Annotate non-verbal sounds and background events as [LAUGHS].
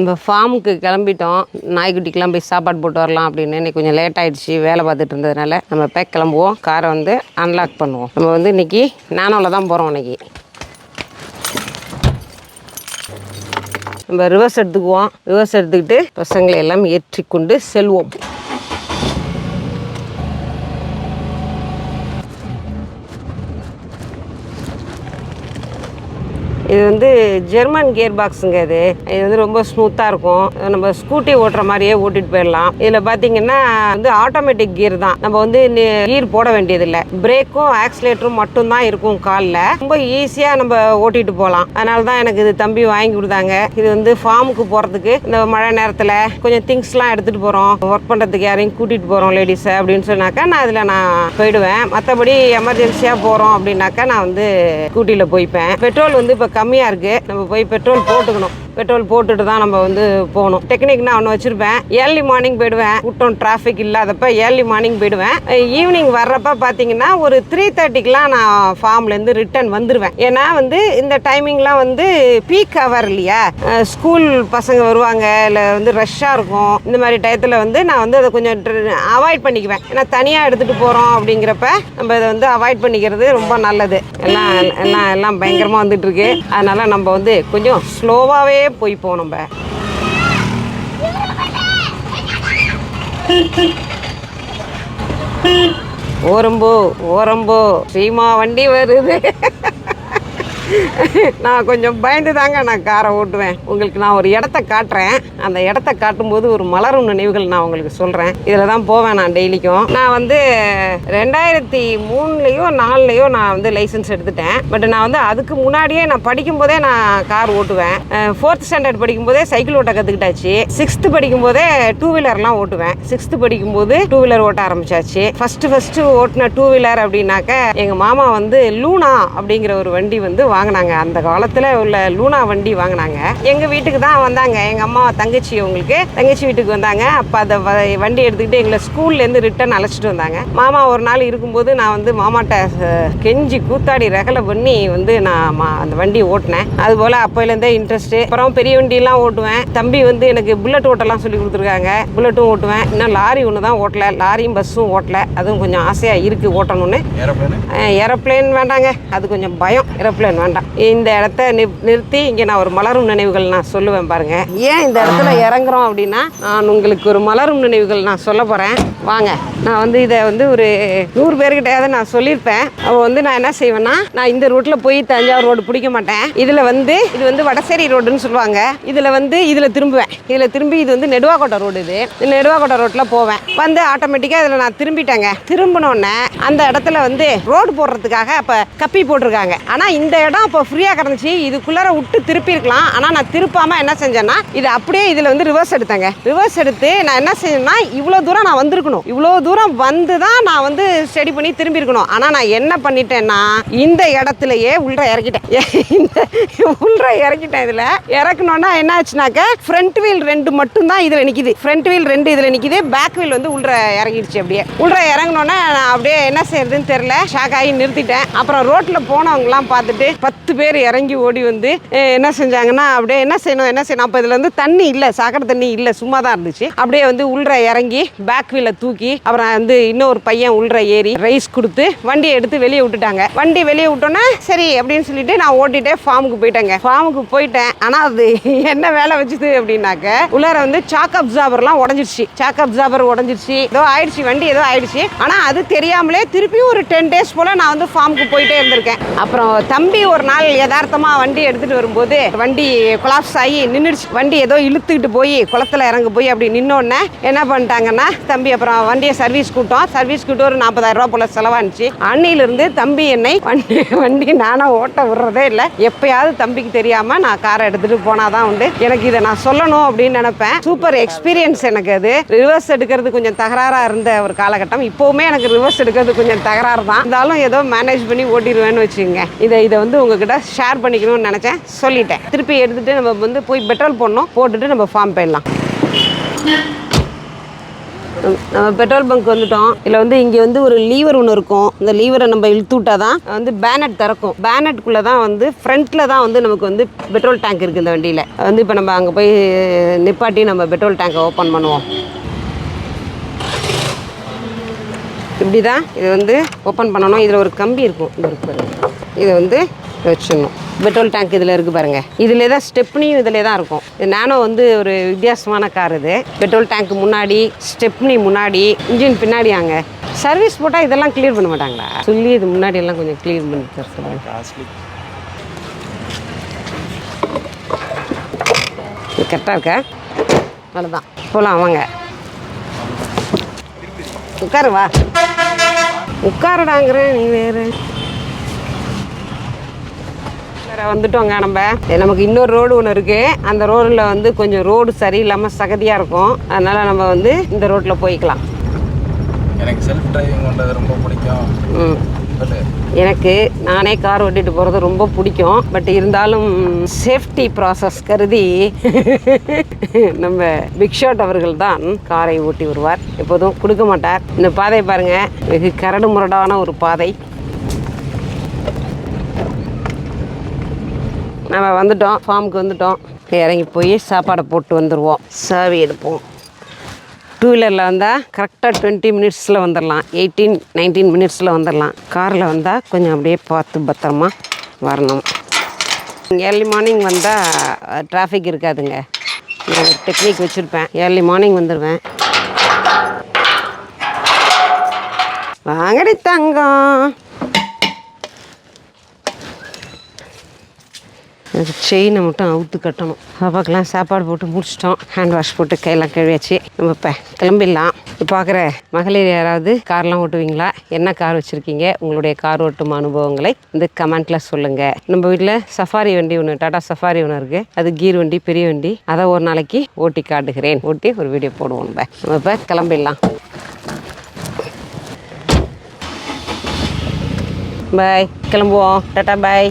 நம்ம ஃபார்முக்கு கிளம்பிட்டோம். நாய்க்குட்டிக்கெலாம் போய் சாப்பாடு போட்டு வரலாம் அப்படின்னு. இன்னைக்கு கொஞ்சம் லேட் ஆயிடுச்சு வேலை பார்த்துட்டு இருந்ததுனால. நம்ம பேக் கிளம்புவோம். காரை வந்து அன்லாக் பண்ணுவோம். நம்ம வந்து இன்னைக்கு நானோவில் தான் போகிறோம் இன்னைக்கு. நம்ம ரிவர்ஸ் எடுத்துக்குவோம். ரிவர்ஸ் எடுத்துக்கிட்டு பசங்களை எல்லாம் ஏற்றிக்கொண்டு செல்வோம். இது வந்து ஜெர்மன் கியர் பாக்ஸுங்க இது. இது வந்து ரொம்ப ஸ்மூத்தாக இருக்கும். நம்ம ஸ்கூட்டி ஓட்டுற மாதிரியே ஓட்டிட்டு போயிடலாம். இதில் பார்த்தீங்கன்னா வந்து ஆட்டோமேட்டிக் கியர் தான். நம்ம வந்து கியர் போட வேண்டியதில்லை. பிரேக்கும் ஆக்சிலேட்டரும் மட்டும்தான் இருக்கும் காலில். ரொம்ப ஈஸியாக நம்ம ஓட்டிட்டு போகலாம் அதனால தான் எனக்கு இது தம்பி வாங்கி கொடுத்தாங்க. இது வந்து ஃபார்முக்கு போகிறதுக்கு இந்த மழை நேரத்தில் கொஞ்சம் திங்ஸ்லாம் எடுத்துகிட்டு போகிறோம் ஒர்க் பண்ணுறதுக்கு யாரையும் கூட்டிகிட்டு போகிறோம் லேடிஸை அப்படின்னு சொன்னாக்கா நான் அதில் நான் போயிடுவேன். மற்றபடி எமர்ஜென்சியாக போகிறோம் அப்படின்னாக்கா நான் வந்து ஸ்கூட்டியில் போய்ப்பேன். பெட்ரோல் வந்து இப்போ கம்மியாக இருக்குது நம்ம போய் பெட்ரோல் போட்டுக்கணும். பெட்ரோல் போட்டுட்டு தான் நம்ம வந்து போகணும். டெக்னிக் நான் ஒன்று வச்சுருப்பேன். ஏர்லி மார்னிங் போயிடுவேன். கூட்டம் டிராஃபிக் இல்லாதப்ப ஏர்லி மார்னிங் போயிடுவேன். ஈவினிங் வர்றப்ப பார்த்தீங்கன்னா ஒரு த்ரீ தேர்ட்டிக்கெலாம் நான் ஃபார்ம்லேருந்து ரிட்டர்ன் வந்துடுவேன் ஏன்னா வந்து இந்த டைமிங்லாம் வந்து பீக் ஹவர் இல்லையா? ஸ்கூல் பசங்க வருவாங்க. இல்லை வந்து ரஷ்ஷாக இருக்கும். இந்த மாதிரி டயத்தில் வந்து நான் வந்து அதை கொஞ்சம் அவாய்ட் பண்ணிக்குவேன். ஏன்னா தனியாக எடுத்துகிட்டு போகிறோம் அப்படிங்கிறப்ப நம்ம இதை வந்து அவாய்ட் பண்ணிக்கிறது ரொம்ப நல்லது. எல்லாம் எல்லாம் எல்லாம் பயங்கரமாக வந்துட்டுருக்கு அதனால் நம்ம வந்து கொஞ்சம் ஸ்லோவாகவே போய் போகணும் நம்ம. ஓரம்போ ஓரம்போ. சீமா வண்டி வருது. நான் கொஞ்சம் பயந்து தாங்க நான் காரை ஓட்டுவேன். உங்களுக்கு நான் ஒரு இடத்த காட்டுறேன். அந்த இடத்த காட்டும்போது ஒரு மலரும் நினைவுகள் நான் உங்களுக்கு சொல்கிறேன் இதில் தான் போவேன் நான் டெய்லிக்கும். நான் வந்து ரெண்டாயிரத்தி மூணுலேயோ நாலுலேயோ நான் வந்து லைசன்ஸ் எடுத்துட்டேன். பட் நான் வந்து அதுக்கு முன்னாடியே நான் படிக்கும்போதே நான் கார் ஓட்டுவேன். ஃபோர்த் ஸ்டாண்டர்ட் படிக்கும்போதே சைக்கிள் ஓட்ட கற்றுக்கிட்டாச்சு சிக்ஸ்த்து படிக்கும்போதே டூ வீலர்லாம் ஓட்டுவேன். சிக்ஸ்த்து படிக்கும்போது டூ வீலர் ஓட்ட ஆரம்பிச்சாச்சு. ஃபஸ்ட்டு ஃபஸ்ட்டு ஓட்டின டூ வீலர் அப்படின்னாக்க எங்கள் மாமா வந்து லூனா அப்படிங்கிற ஒரு வண்டி வந்து வா வாங்கினாங்க. அந்த காலத்தில் உள்ள லூனா வண்டி வாங்கினாங்க. எங்கள் வீட்டுக்கு தான் வந்தாங்க. எங்கள் அம்மா தங்கச்சி உங்களுக்கு தங்கச்சி வீட்டுக்கு வந்தாங்க. அப்போ அதை வண்டி எடுத்துக்கிட்டு எங்களை ஸ்கூல்லேருந்து ரிட்டர்ன் அழைச்சிட்டு வந்தாங்க. மாமா ஒரு நாள் இருக்கும்போது நான் வந்து மாமாட்ட கெஞ்சி கூத்தாடி ரகலை பண்ணி வந்து நான் மா அந்த வண்டி ஓட்டினேன். அதுபோல் அப்போலேருந்தே இன்ட்ரெஸ்ட்டு அப்புறம் பெரிய வண்டியெல்லாம் ஓட்டுவேன். தம்பி வந்து எனக்கு புல்லட் ஓட்டலாம் சொல்லி கொடுத்துருக்காங்க. புல்லட்டும் ஓட்டுவேன். இன்னும் லாரி ஒன்று தான் ஓட்டல. லாரியும் பஸ்ஸும் ஓட்டல. அதுவும் கொஞ்சம் ஆசையாக இருக்குது ஓட்டணும்னு. ஏரோப்ளேன் வேண்டாங்க. அது கொஞ்சம் பயம். ஏரோப்ளேன் வேண்டாம் இந்த இடத்த நிறுத்தி இங்கே நான் ஒரு மலரும் நினைவுகள் நான் சொல்லுவேன் பாருங்க. ஏன் இந்த இடத்துல இறங்குறோம் அப்படின்னா நான் உங்களுக்கு ஒரு மலரும் நினைவுகள் நான் சொல்ல போகிறேன் வாங்க. நான் வந்து இதை வந்து ஒரு நூறு பேர்கிட்டயாவது நான் சொல்லியிருப்பேன். அப்போ வந்து நான் என்ன செய்வேன்னா நான் இந்த ரோட்டில் போய் தஞ்சாவூர் ரோடு பிடிக்க மாட்டேன். இதில் வந்து இது வந்து வடசேரி ரோடுன்னு சொல்லுவாங்க. இதில் வந்து இதில் திரும்புவேன். இதில் திரும்பி இது வந்து நெடுவாக்கோட்டை ரோடு இது. இந்த நெடுவாக்கோட்டை ரோட்டில் போவேன். வந்து ஆட்டோமேட்டிக்காக இதில் நான் திரும்பிட்டேங்க. திரும்பினோடனே அந்த இடத்துல வந்து ரோடு போடுறதுக்காக அப்போ கப்பி போட்டிருக்காங்க. ஆனால் இந்த இடம் இப்போ ஃப்ரீயாக கிடந்துச்சு. இதுக்குள்ளார விட்டு திருப்பியிருக்கலாம். ஆனால் நான் திருப்பாமல் என்ன செஞ்சேன்னா இது அப்படியே இதில் வந்து ரிவர்ஸ் எடுத்தேங்க. ரிவர்ஸ் எடுத்து நான் என்ன செஞ்சேன்னா இவ்வளோ தூரம் நான் வந்திருக்கணும். இவ்வளோ தூரம் வந்து தான் நான் வந்து ஸ்டடி பண்ணி திரும்பி இருக்கணும். ஆனால் நான் என்ன பண்ணிட்டேன்னா இந்த இடத்துலயே உள்ள இறக்கிட்டேன். இந்த உள்ள இறக்கிட்டேன் இதில். இறக்கணும்னா என்ன ஆச்சுனாக்க ஃப்ரண்ட் வீல் ரெண்டு மட்டும் தான் இதில் நிற்கிது ஃப்ரண்ட் வீல் ரெண்டு இதில் நிற்கிது பேக் வீல் வந்து உள்ள இறங்கிடுச்சு அப்படியே. உள்ள இறங்கினோன்னே நான் அப்படியே என்ன செய்யறதுன்னு தெரியல. ஷாக் ஆகி நிறுத்திட்டேன். அப்புறம் ரோட்டில் போனவங்கலாம் பார்த்துட்டு பத்து பேர் இறங்கி ஓடி வந்து என்ன செஞ்சாங்கன்னா அப்படியே என்ன செய்யணும் என்ன செய்யணும். அப்போ இதில் வந்து தண்ணி இல்லை சாக்கடை தண்ணி இல்லை சும்மா தான் இருந்துச்சு. அப்படியே வந்து உள்ள இறங்கி பேக் வீலை தூக்கி அப்புறம் வந்து இன்னொரு பையன் உள்ள ஏறி ரைஸ் கொடுத்து வண்டியை எடுத்து வெளியே விட்டுட்டாங்க. வண்டி வெளியே விட்டோன்னே சரி அப்படின்னு சொல்லிட்டு நான் ஓட்டிட்டே ஃபார்முக்கு போயிட்டேங்க. ஃபார்முக்கு போயிட்டேன். ஆனால் அது என்ன வேலை வச்சுது அப்படின்னாக்க உள்ளார வந்து சாக் அப்சார்பர்லாம் உடஞ்சிருச்சு. சாக் அப்சார்பர் உடஞ்சிருச்சு. ஏதோ ஆயிடுச்சு வண்டி ஏதோ ஆயிடுச்சு. ஆனால் அது தெரியாமலே திருப்பியும் ஒரு டென் டேஸ் போல் நான் வந்து ஃபார்முக்கு போயிட்டே இருந்திருக்கேன். அப்புறம் தம்பி ஒரு நாள் யதார்த்தமா வண்டி எடுத்துட்டு வரும்போது வண்டி கொலாப்ஸ் ஆகி நின்றுடுச்சு வண்டி ஏதோ இழுத்துக்கிட்டு போய் குளத்துல இறங்க போய் அப்படி நின்னோடனே என்ன பண்ணிட்டாங்கன்னா தம்பி அப்புறம் வண்டியை சர்வீஸ் கூட்டம் சர்வீஸ் கூட்டம் ஒரு நாற்பதாயிரம் ரூபா போல செலவானுச்சு. அன்னையிலிருந்து தம்பி என்னை வண்டி வண்டி நானாக ஓட்ட விடுறதே இல்லை. எப்பயாவது தம்பிக்கு தெரியாமல் நான் காரை எடுத்துகிட்டு போனாதான் உண்டு. எனக்கு இதை நான் சொல்லணும் அப்படின்னு நினைப்பேன். சூப்பர் எக்ஸ்பீரியன்ஸ் எனக்கு அது. ரிவர்ஸ் எடுக்கிறது கொஞ்சம் தகராறாக இருந்த ஒரு காலகட்டம். இப்போவுமே எனக்கு ரிவர்ஸ் எடுக்கிறது கொஞ்சம் தகராறு தான் இருந்தாலும் ஏதோ மேனேஜ் பண்ணி ஓட்டிடுவேன்னு வச்சுக்கோங்க. இதை இதை வந்து உங்ககிட்ட ஷேர் பண்ணிக்கணும்னு நினச்சேன். சொல்லிட்டேன். திருப்பி எடுத்துகிட்டு நம்ம வந்து போய் பெட்ரோல் போடணும். போட்டுட்டு நம்ம ஃபார்ம் போயிடலாம். நம்ம பெட்ரோல் பங்க் வந்துட்டோம். இதில் வந்து இங்கே வந்து ஒரு லீவர் ஒன்று இருக்கும். இந்த லீவரை நம்ம இழுத்து விட்டால் தான் வந்து பேனட் திறக்கும். பேனட்குள்ளே தான் வந்து ஃப்ரண்ட்டில் தான் வந்து நமக்கு வந்து பெட்ரோல் டேங்க் இருக்குது இந்த வண்டியில். வந்து இப்போ நம்ம அங்கே போய் நிப்பாட்டி நம்ம பெட்ரோல் டேங்கை ஓப்பன் பண்ணுவோம். இப்படி தான் இது வந்து ஓப்பன் பண்ணணும். இதில் ஒரு கம்பி இருக்கும். இது இருக்கு இதை வந்து வச்சிடணும் பெட்ரோல் டேங்க் இதில் இருக்குது பாருங்கள் இதில் தான் ஸ்டெப்னியும் இதில் தான் இருக்கும். இது நானோ வந்து ஒரு வித்தியாசமான கார் இது. பெட்ரோல் டேங்க் முன்னாடி ஸ்டெப்னி முன்னாடி இன்ஜின் பின்னாடி அங்கே சர்வீஸ் போட்டால் இதெல்லாம் கிளியர் பண்ண மாட்டாங்களா? சொல்லி இது முன்னாடி எல்லாம் கொஞ்சம் கிளியர் பண்ணி தர சொல்லுங்கள் கரெக்டாக இருக்கா? அவ்வளோதான் போகலாம் வாங்க. உட்காருவா உட்காரடாங்கிறேன் உட்காருடாங்கிறேன் நீ வேறு. வேற வந்துட்டோங்க நம்ம. நமக்கு இன்னொரு ரோடு ஒன்று இருக்குது அந்த ரோடில் வந்து கொஞ்சம் ரோடு சரியில்லாமல் சகதியாக இருக்கும். அதனால் நம்ம வந்து இந்த ரோட்டில் போய்க்கலாம். எனக்கு செல்ஃப் டிரைவிங் பண்ணுறது ரொம்ப பிடிக்கும். எனக்கு நானே கார் ஓட்டிட்டு போகிறது ரொம்ப பிடிக்கும். பட் இருந்தாலும் சேஃப்டி ப்ராசஸ் கருதி [LAUGHS] நம்ம பிக் ஷாட் அவர்கள் தான் காரை ஓட்டி வருவார். எப்போதும் கொடுக்க மாட்டார். இந்த பாதை பாருங்க. வெகு கரடு முரடான ஒரு பாதை. நம்ம வந்துட்டோம் ஃபார்முக்கு வந்துட்டோம். இறங்கி போய் சாப்பாடை போட்டு வந்துடுவோம் சாவி எடுப்போம். டூ வீலரில் வந்தால் கரெக்டாக டுவெண்ட்டி மினிட்ஸில் வந்துடலாம் எயிட்டீன் நைன்டீன் மினிட்ஸில் வந்துடலாம் காரில் வந்தால் கொஞ்சம் அப்படியே பார்த்து பத்திரமா வரணும். ஏர்லி மார்னிங் வந்தால் டிராஃபிக் இருக்காதுங்க. நான் ஒரு டெக்னிக் வச்சுருப்பேன். ஏர்லி மார்னிங் வந்துடுவேன் வாங்கடி தங்கம். அந்த செயினை மட்டும் அவுத்து கட்டணும். பாப்பாக்கெல்லாம் சாப்பாடு போட்டு முடிச்சிட்டோம். ஹேண்ட் வாஷ் போட்டு கையெல்லாம் கழுவியாச்சு. நம்ம இப்போ கிளம்பிடலாம். இப்போ பார்க்குற மகளிர் யாராவது கார்லாம் ஓட்டுவீங்களா? என்ன கார் வச்சுருக்கீங்க? உங்களுடைய கார் ஓட்டும் அனுபவங்களை வந்து கமெண்ட்டில் சொல்லுங்கள் நம்ம வீட்டில் சஃபாரி வண்டி ஒன்று டாடா சஃபாரி ஒன்று இருக்குது அது கீர் வண்டி பெரிய வண்டி. அதை ஒரு நாளைக்கு ஓட்டி காட்டுகிறேன். ஓட்டி ஒரு வீடியோ போடுவோம் நம்ம. நம்ம இப்போ கிளம்பிடலாம். பாய் கிளம்புவோம். டாட்டா பாய்